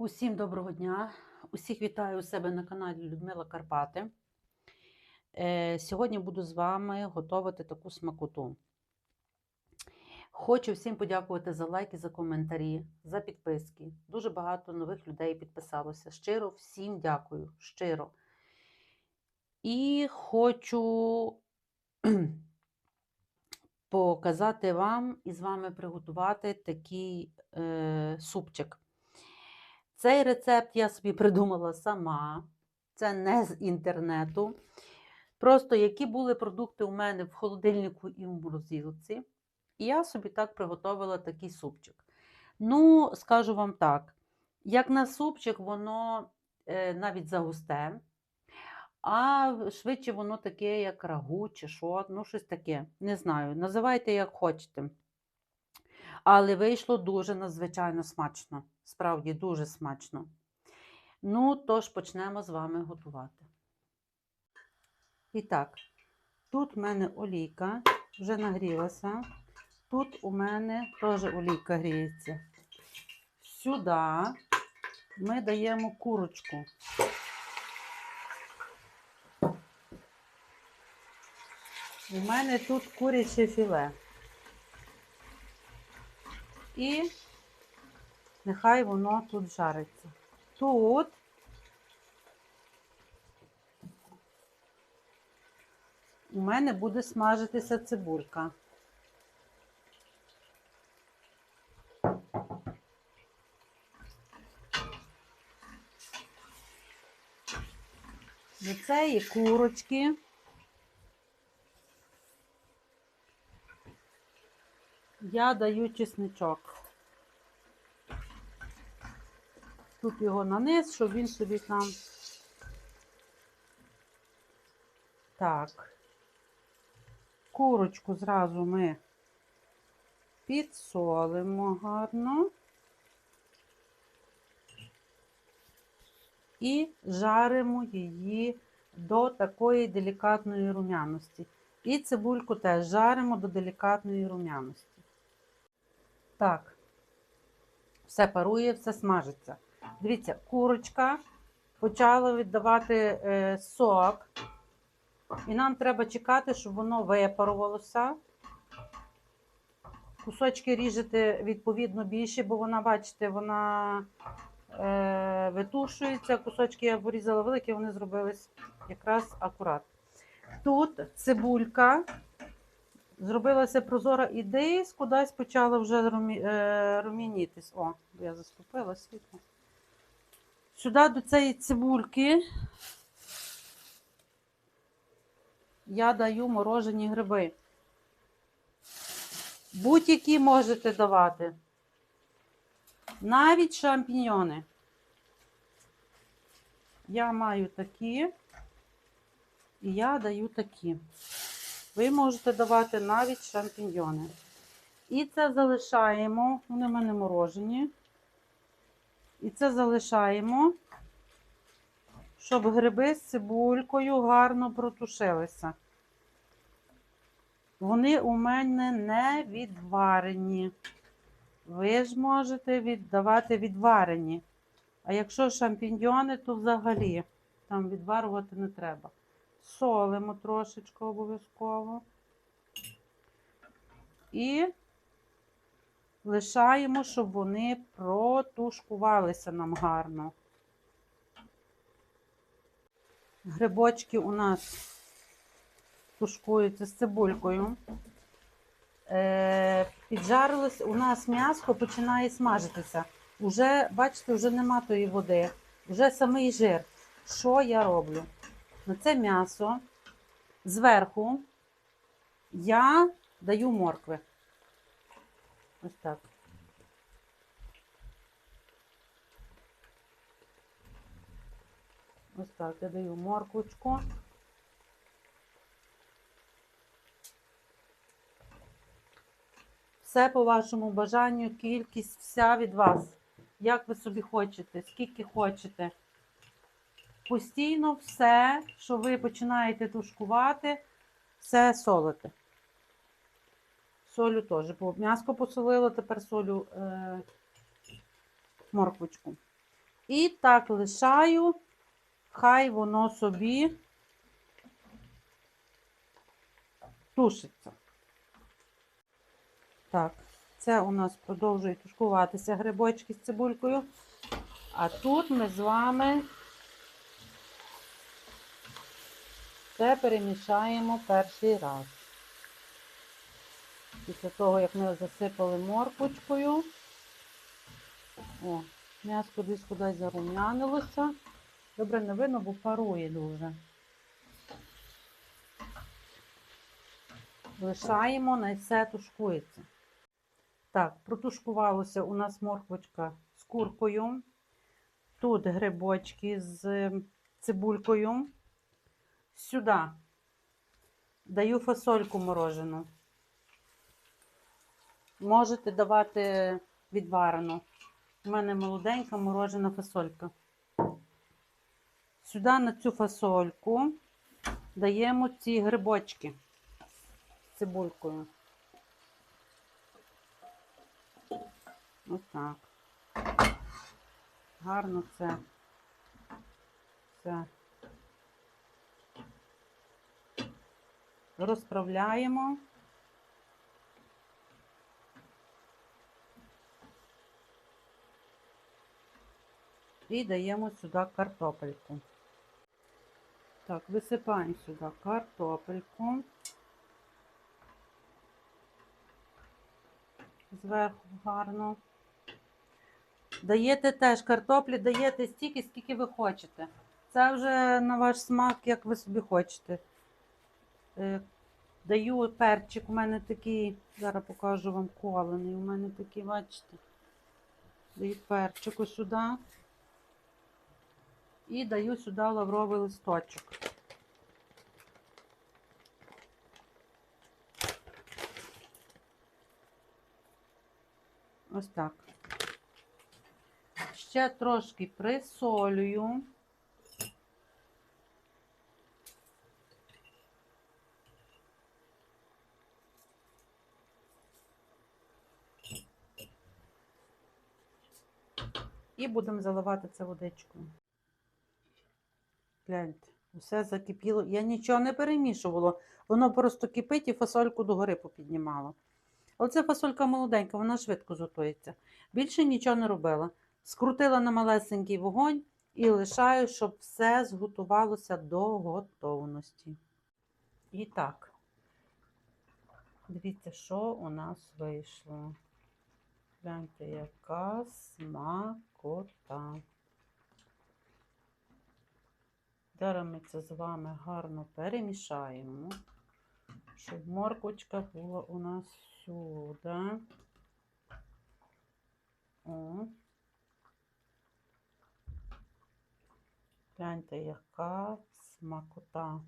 Усім доброго дня! Усіх вітаю у себе на каналі Людмила Карпати. Е, Сьогодні буду з вами готувати таку смакоту. Хочу всім подякувати за лайки, за коментарі, за підписки. Дуже багато нових людей підписалося. Щиро всім дякую. Щиро. І хочу показати вам і з вами приготувати такий е, супчик. Цей рецепт я собі придумала сама, це не з інтернету. Просто які були продукти у мене в холодильнику і в морозилці. І я собі так приготувала такий супчик. Ну, скажу вам так, як на супчик, воно е, навіть загусте, а швидше воно таке, як рагу чи що, ну щось таке. Не знаю. Називайте, як хочете. Але вийшло дуже надзвичайно смачно. Справді дуже смачно. Ну, тож почнемо з вами готувати. І так, тут в мене олійка вже нагрілася. Тут у мене теж олійка гріється. Сюди ми даємо курочку. У мене тут куряче філе. І нехай воно тут жариться. Тут у мене буде смажитися цибулька. До цієї курочки я даю чесничок. Тут його на низ, щоб він собі там. Так. Курочку зразу ми підсолимо гарно і жаримо її до такої делікатної рум'яності. І цибульку теж жаримо до делікатної рум'яності. Так, все парує, все смажиться. Дивіться, курочка почала віддавати е, сок, і нам треба чекати, щоб воно випарувалося. Кусочки ріжете відповідно більше, бо вона, бачите, вона е, витушується. Кусочки я порізала великі, вони зробились якраз акурат. Тут цибулька зробилася прозора і десь кудись почала вже румі, е, румінітись. О, я заступила світло. Сюди до цієї цибульки я даю морожені гриби. Будь-які можете давати. Навіть шампіньйони. Я маю такі, і я даю такі. Ви можете давати навіть шампіньйони. І це залишаємо, вони в мене морожені. І це залишаємо, щоб гриби з цибулькою гарно протушилися. Вони у мене не відварені. Ви ж можете віддавати відварені. А якщо шампіньйони, то взагалі там відварувати не треба. Солимо трошечки обов'язково. І лишаємо, щоб вони протушкувалися нам гарно. Грибочки у нас тушкуються з цибулькою. Е, піджарилось, у нас м'ясо починає смажитися. Уже, бачите, вже нема тої води, вже самий жир. Що я роблю? На це м'ясо зверху я даю моркви. Ось так. Ось так, я даю морквочку. Все по вашому бажанню, кількість вся від вас. Як ви собі хочете, скільки хочете. Постійно все, що ви починаєте тушкувати, все солите. Солю теж. Бо м'яско посолила, тепер солю е, морквочку. І так лишаю, хай воно собі тушиться. Так, це у нас продовжують тушкуватися грибочки з цибулькою. А тут ми з вами це перемішаємо перший раз. Після того, як ми засипали морквочкою. О, м'ясо десь кудись зарум'янилося. Добре, не видно, бо парує дуже. Лишаємо, на все тушкується. Так, протушкувалося у нас морквочка з куркою. Тут грибочки з цибулькою. Сюди даю фасольку морожену. Можете давати відварену. У мене молоденька морожена фасолька. Сюди на цю фасольку даємо ці грибочки з цибулькою. Ось так. Гарно це. Це. Розправляємо. І даємо сюди картопельку. Так, висипаємо сюди картопельку. Зверху гарно. Даєте теж картоплі, даєте стільки, скільки ви хочете. Це вже на ваш смак, як ви собі хочете. Е, Даю перчик, у мене такий, зараз покажу вам колений. У мене такий, бачите. Даю перчику сюди. І даю сюди лавровий листочок. Ось так. Ще трошки присолюю. І будемо заливати це водичкою. Гляньте, все закипіло. Я нічого не перемішувала. Воно просто кипить і фасольку догори попіднімало. Оце фасолька молоденька, вона швидко готується. Більше нічого не робила. Скрутила на малесенький вогонь і лишаю, щоб все зготувалося до готовності. І так, дивіться, що у нас вийшло. Гляньте, яка смакота. Зараз ми це з вами гарно перемішаємо, щоб моркочка була у нас сюди. О. Гляньте, яка смакота.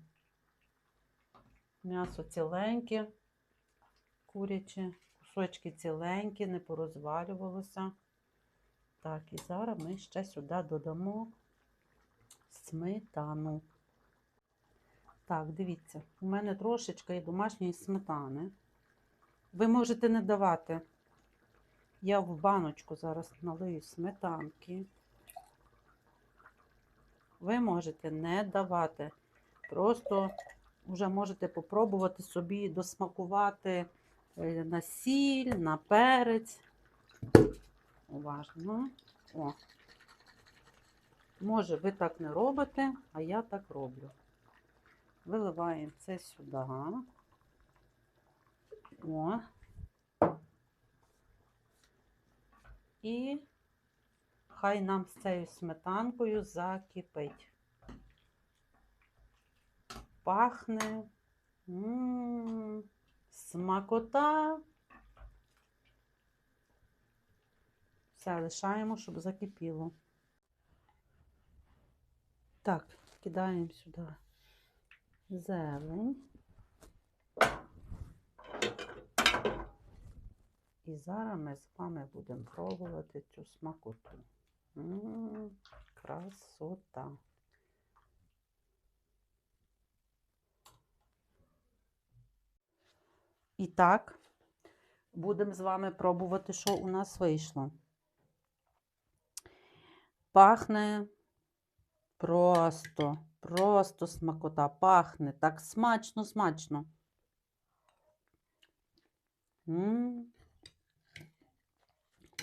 М'ясо ціленьке, куряче, кусочки ціленькі, не порозвалювалося. Так, і зараз ми ще сюди додамо сметану. Так, дивіться, у мене трошечки є домашньої сметани. Ви можете не давати. Я в баночку зараз налию сметанки. Ви можете не давати. Просто вже можете попробувати собі досмакувати е, на сіль, на перець. Уважно. О. Може, ви так не робите, а я так роблю. Виливаємо це сюди. О. І хай нам з цією сметанкою закипить. Пахне. М, Смакота. Все, лишаємо, щоб закипіло. Так, кидаємо сюди зелень. І зараз ми з вами будемо пробувати цю смакоту. Красота. І так, будемо з вами пробувати, що у нас вийшло. Пахне просто, просто смакота. Пахне так смачно, смачно. м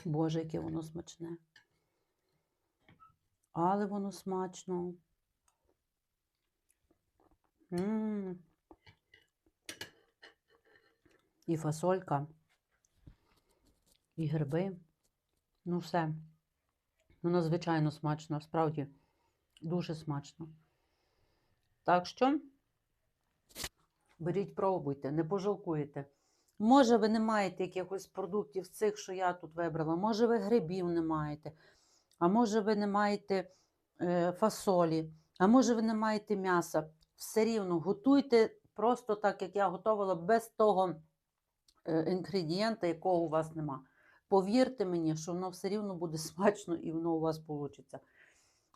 Боже, яке воно смачне. Але воно смачно. м І фасолька, і гриби. Ну, все. Ну, надзвичайно смачно, справді дуже смачно. Так що беріть, пробуйте, не пожалкуєте. Може, ви не маєте якихось продуктів з цих, що я тут вибрала, може, ви грибів не маєте, а може, ви не маєте е, фасолі, а може, ви не маєте м'яса. Все рівно готуйте просто так, як я готувала, без того е, інгредієнта, якого у вас нема. Повірте мені, що воно все рівно буде смачно і воно у вас вийде.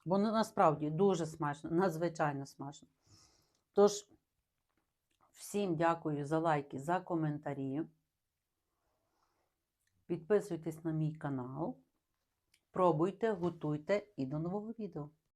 Бо ну, насправді дуже смачно, надзвичайно смачно. Тож, всім дякую за лайки, за коментарі. Підписуйтесь на мій канал. Пробуйте, готуйте і до нового відео.